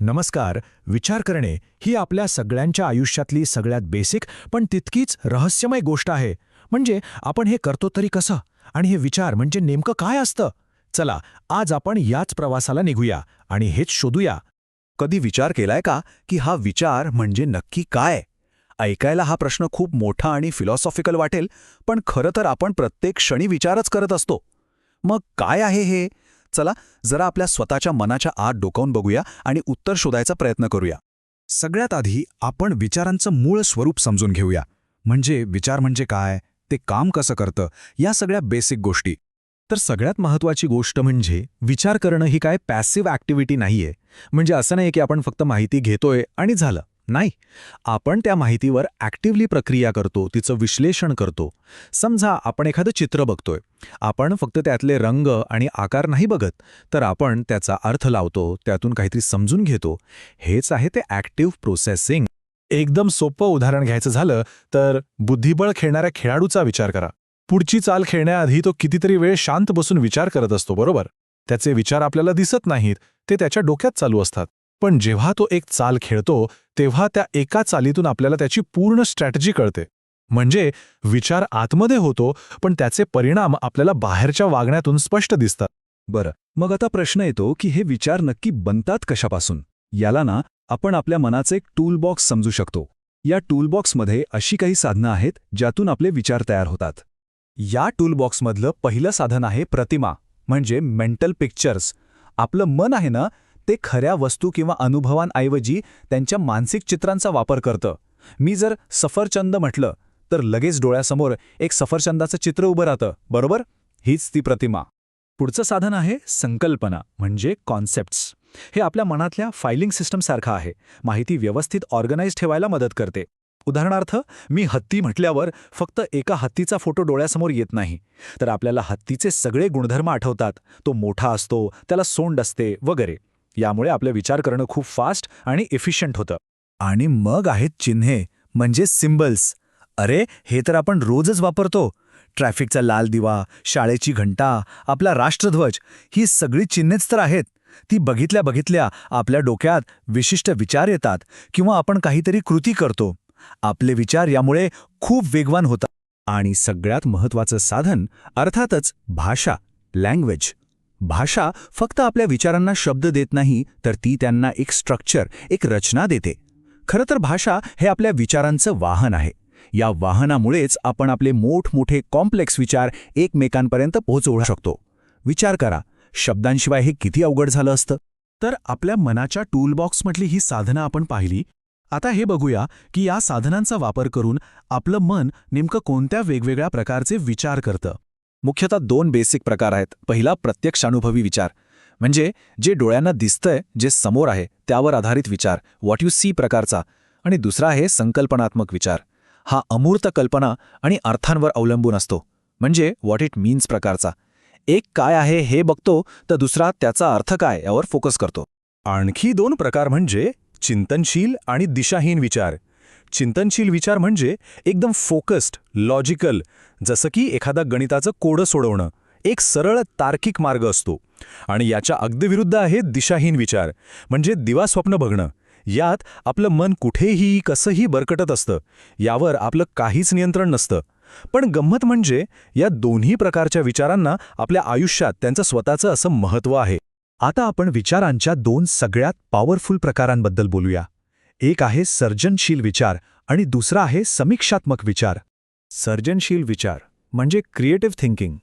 नमस्कार विचार करणे ही आपल्या सगळ्यांच्या आयुष्यातली सगळ्यात बेसिक पण तितकीच रहस्यमय गोष्ट आहे. म्हणजे आपण हे करतो तरी कसं? आणि हे विचार म्हणजे नेमकं काय असतं? चला आज आपण याच प्रवासाला निघूया आणि हेच शोधूया. कधी विचार केलाय का की हा विचार म्हणजे नक्की काय? ऐकायला हा प्रश्न खूप मोठा आणि फिलॉसॉफिकल वाटेल पण खरं तर आपण प्रत्येक क्षणी विचारच करत असतो. मग काय आहे हे? चला जरा आपल्या स्वतःच्या मनाच्या आत डोकावून बघूया आणि उत्तर शोधायचा प्रयत्न करूया. सगळ्यात आधी आपण विचारांचं मूळ स्वरूप समजून घेऊया. म्हणजे विचार म्हणजे काय? ते काम कसं करतं? या सगळ्या बेसिक गोष्टी. तर सगळ्यात महत्वाची गोष्ट म्हणजे विचार करणं ही काय पॅसिव्ह ॲक्टिव्हिटी नाहीये. म्हणजे असं नाही की आपण फक्त माहिती घेतोय आणि झालं. नाही. आपण त्या माहितीवर ॲक्टिव्हली प्रक्रिया करतो तिचं विश्लेषण करतो. समजा आपण एखादं चित्र बघतोय. आपण फक्त त्यातले रंग आणि आकार नाही बघत तर आपण त्याचा अर्थ लावतो त्यातून काहीतरी समजून घेतो. हेच आहे ते ॲक्टिव्ह प्रोसेसिंग एकदम सोपं उदाहरण घ्यायचं झालं तर बुद्धिबळ खेळणाऱ्या खेळाडूचा विचार करा. पुढची चाल खेळण्याआधी तो कितीतरी वेळ शांत बसून विचार करत असतो बरोबर? त्याचे विचार आपल्याला दिसत नाहीत ते त्याच्या डोक्यात चालू असतात. पण जेव्हा तो एक चाल खेळतो तेव्हा त्या एका चालीतून आपल्याला त्याची पूर्ण स्ट्रॅटेजी कळते. म्हणजे विचार आतमध्ये होतो पण त्याचे परिणाम आपल्याला बाहेरच्या वागण्यातून स्पष्ट दिसतात. बरं मग आता प्रश्न येतो की हे विचार नक्की बनतात कशापासून? याला ना आपण आपल्या मनाचे एक टूलबॉक्स समजू शकतो. या टूलबॉक्समध्ये अशी काही साधनं आहेत ज्यातून आपले विचार तयार होतात. या टूलबॉक्समधलं पहिलं साधन आहे प्रतिमा म्हणजे मेंटल पिक्चर्स आपलं मन आहे ना ते खऱ्या वस्तू किंवा अनुभवांऐवजी त्यांच्या मानसिक चित्रांचा वापर करतं. मी जर सफरचंद म्हटलं तर लगेच डोळ्यासमोर एक सफरचंदाचं चित्र उभं राहतं. बरोबर? हीच ती प्रतिमा. पुढचं साधन आहे संकल्पना म्हणजे कॉन्सेप्ट्स हे आपल्या मनातल्या फायलिंग सिस्टमसारखं आहे. माहिती व्यवस्थित ऑर्गनाइज ठेवायला मदत करते. उदाहरणार्थ मी हत्ती म्हटल्यावर फक्त एका हत्तीचा फोटो डोळ्यासमोर येत नाही. तर आपल्याला हत्तीचे सगळे गुणधर्म आठवतात. तो मोठा असतो त्याला सोंड असते वगैरे. यामुळे आपलं विचार करणं खूप फास्ट आणि इफिशियंट होतं. आणि मग आहेत चिन्हे म्हणजे सिम्बल्स अरे हे तर आपण रोजच वापरतो. ट्रॅफिकचा लाल दिवा शाळेची घंटा आपला राष्ट्रध्वज ही सगळी चिन्हेच तर आहेत. ती बघितल्या बघितल्या आपल्या डोक्यात विशिष्ट विचार येतात किंवा आपण काहीतरी कृती करतो. आपले विचार यामुळे खूप वेगवान होतात. आणि सगळ्यात महत्वाचं साधन अर्थातच भाषा लँग्वेज भाषा फक्त आपल्या विचारांना शब्द देत नाही तर ती त्यांना एक स्ट्रक्चर एक रचना देते. खरं तर भाषा हे आपल्या विचारांचं वाहन आहे. या वाहनामुळेच आपण आपले मोठमोठे कॉम्प्लेक्स विचार एकमेकांपर्यंत पोहोचवू शकतो. विचार करा शब्दांशिवाय हे किती अवघड झालं असतं? तर आपल्या मनाच्या टूलबॉक्समधली ही साधनं आपण पाहिली. आता हे बघूया की या साधनांचा वापर करून आपलं मन नेमकं कोणत्या वेगवेगळ्या प्रकारचे विचार करतं. मुख्यतः दोन बेसिक प्रकार आहेत. पहिला प्रत्यक्षानुभवी विचार. म्हणजे जे डोळ्यांना दिसतंय जे समोर आहे त्यावर आधारित विचार. व्हॉट यू सी प्रकारचा. आणि दुसरा आहे संकल्पनात्मक विचार. हा अमूर्त कल्पना आणि अर्थांवर अवलंबून असतो. म्हणजे व्हॉट इट मीन्स प्रकारचा. एक काय आहे हे बघतो तर दुसरा त्याचा अर्थ काय यावर फोकस करतो. आणखी दोन प्रकार म्हणजे चिंतनशील आणि दिशाहीन विचार. चिंतनशील विचार म्हणजे एकदम फोकस्ड लॉजिकल जसं की एखादा गणिताचं कोडं सोडवणं. एक सरळ तार्किक मार्ग असतो. आणि याच्या अगदी विरुद्ध आहे दिशाहीन विचार म्हणजे दिवा स्वप्न बघणं. यात आपलं मन कुठेही कसंही बरकटत असतं. यावर आपलं काहीच नियंत्रण नसतं. पण गंमत म्हणजे या दोन्ही प्रकारच्या विचारांना आपल्या आयुष्यात त्यांचं स्वतःचं असं महत्त्व आहे. आता आपण विचारांच्या दोन सगळ्यात पॉवरफुल प्रकारांबद्दल बोलूया. एक आहे सर्जनशील विचार आणि दुसरा आहे समीक्षात्मक विचार. सर्जनशील विचार म्हणजे क्रिएटिव्ह थिंकिंग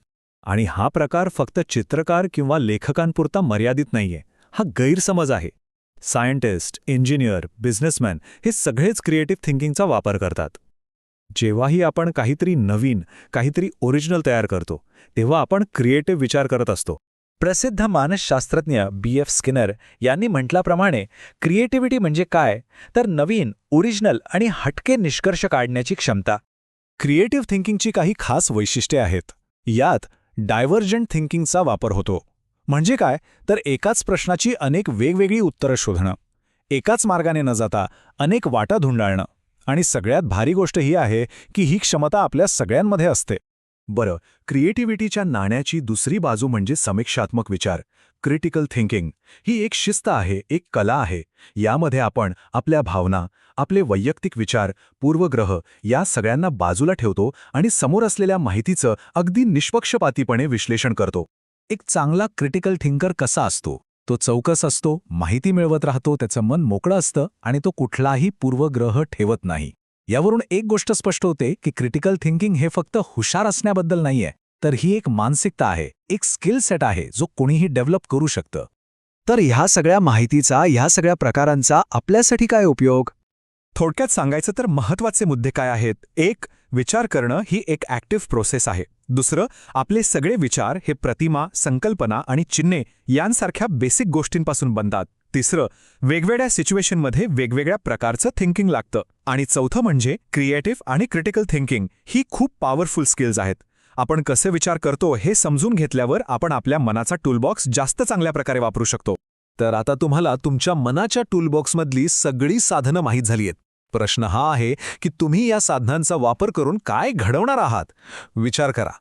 आणि हा प्रकार फक्त चित्रकार किंवा लेखकांपुरता मर्यादित नाहीये. हा गैरसमज आहे. सायंटिस्ट इंजिनियर बिझनेसमॅन हे सगळेच क्रिएटिव्ह थिंकिंगचा वापर करतात. जेव्हाही आपण काहीतरी नवीन काहीतरी ओरिजिनल तयार करतो तेव्हा आपण क्रिएटिव्ह विचार करत असतो. प्रसिद्ध मानसशास्त्रज्ञ बी एफ स्किनर यांनी म्हटल्याप्रमाणे क्रिएटिव्हिटी म्हणजे काय? तर नवीन ओरिजिनल आणि हटके निष्कर्ष काढण्याची क्षमता. क्रिएटिव्ह थिंकिंगची काही खास वैशिष्ट्ये आहेत. यात डायव्हर्जंट थिंकिंगचा वापर होतो. म्हणजे काय? तर एकाच प्रश्नाची अनेक वेगवेगळी उत्तरं शोधणं. एकाच मार्गाने न जाता अनेक वाटा धुंडाळणं. आणि सगळ्यात भारी गोष्ट ही आहे की ही क्षमता आपल्या सगळ्यांमध्ये असते. बरं क्रिएटिव्हिटीच्या नाण्याची दुसरी बाजू म्हणजे समीक्षात्मक विचार क्रिटिकल थिंकिंग ही एक शिस्त आहे एक कला आहे. यामध्ये आपण आपल्या भावना आपले वैयक्तिक विचार पूर्वग्रह या सगळ्यांना बाजूला ठेवतो आणि समोर असलेल्या माहितीचं अगदी निष्पक्षपातीपणे विश्लेषण करतो. एक चांगला क्रिटिकल थिंकर कसा असतो? तो चौकस असतो माहिती मिळवत राहतो त्याचं मन मोकळं असतं आणि तो कुठलाही पूर्वग्रह ठेवत नाही. यावरून एक गोष्ट स्पष्ट होते की क्रिटिकल थिंकिंग हे फक्त हुशार असण्याबद्दल नाहीये तर ही एक मानसिकता आहे एक स्किल सेट आहे जो कोणीही डेव्हलप करू शकतं. तर ह्या सगळ्या माहितीचा ह्या सगळ्या प्रकारांचा आपल्यासाठी काय उपयोग? थोडक्यात सांगायचं तर महत्त्वाचे मुद्दे काय आहेत? एक विचार करणं ही एक ॲक्टिव्ह प्रोसेस आहे. दुसरं आपले सगळे विचार हे प्रतिमा संकल्पना आणि चिन्हे यांसारख्या बेसिक गोष्टींपासून बनतात. तिसरं वेगवेगळ्या सिच्युएशनमध्ये वेगवेगळ्या प्रकारचं थिंकिंग लागतं. आणि चौथं म्हणजे क्रिएटिव्ह आणि क्रिटिकल थिंकिंग ही खूप पॉवरफुल स्किल्स आहेत. आपण कसे विचार करतो हे समजून घेतल्यावर आपण आपल्या मनाचा टूलबॉक्स जास्त चांगल्या प्रकारे वापरू शकतो. तर आता तुम्हाला तुमच्या मनाच्या टूलबॉक्समधली सगळी साधनं माहीत झाली आहेत प्रश्न हा आहे की तुम्ही या साधनांचा वापर करून काय घडवणार आहात? विचार करा.